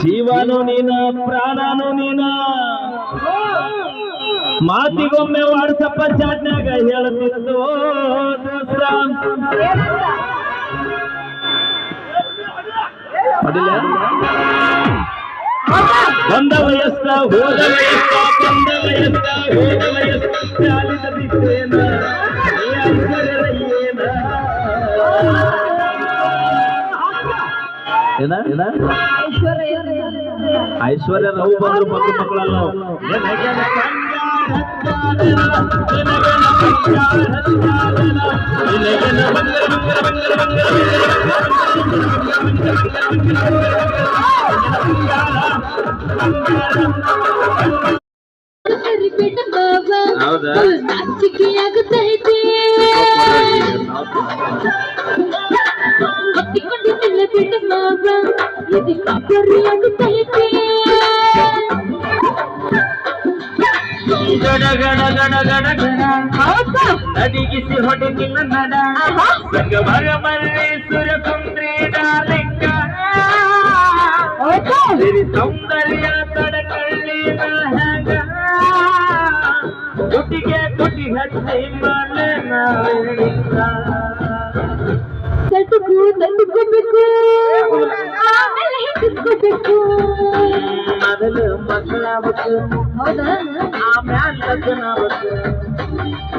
ಜೀವನು ನೀನ, ಪ್ರಾಣನು ನೀನ ಮಾತಿಗೊಮ್ಮೆ ವಾಟ್ಸಪ್ಪ ಚಾಟ್ನಾಗ ಅದಿಲ್ಲ? ಬಂದ ವಯಸ್ಸ, ಹೋದ ವಯಸ್ಸ, ಬಂದ ವಯಸ್ಸ, ಹೋದ ಏನ? ಏನ? ಐಶ್ವರ್ಯ ನಾವು ಬಂದ್ರು ಮಕ್ಕಳು ಮಕ್ಕಳಲ್ಲ ಹೌದಾ? ನಿನಗೆನ ಹತ್ತಿಕೊಂಡು ನಿಲ್ಲ ಬಿಟ್ಟು ಬಾಬಾ ಇದು ಕಾಪರಿ ಆಗುತ್ತೈತೆ ಗಡ ಗಡ ಗಡ ಗಡ ಗಡ ಹೌದಾ? ನಡಿಗಿಸಿ ಹೊಡೆದಿನ ನಡ ಆಹಾ. ಸಂಗಮರ ಮಲ್ಲೇಶ್ವರ ಕುಂದ್ರಿ ಲಿಂಗ ಹೌದಾ? ಸಿರಿ ಸೌಂದರ್ಯ ತಡಕಳ್ಳಿನ ಹೆಂಗ ತುಟಿಗೆ ತುಟಿ ಹಚ್ಚಿ ಮಳೆ ತಟುಕು ತಟುಕೋಬೇಕು ಆಮೇಲೆ ಹೆದರ್ಕೋಬೇಕು ಮೊದಲು ಮಕ್ಕಳಾಗಬೇಕು ಹೌದಾ ಆಮ್ಯಾಲ ಲಗ್ನ ಆಗ್ಬೇಕು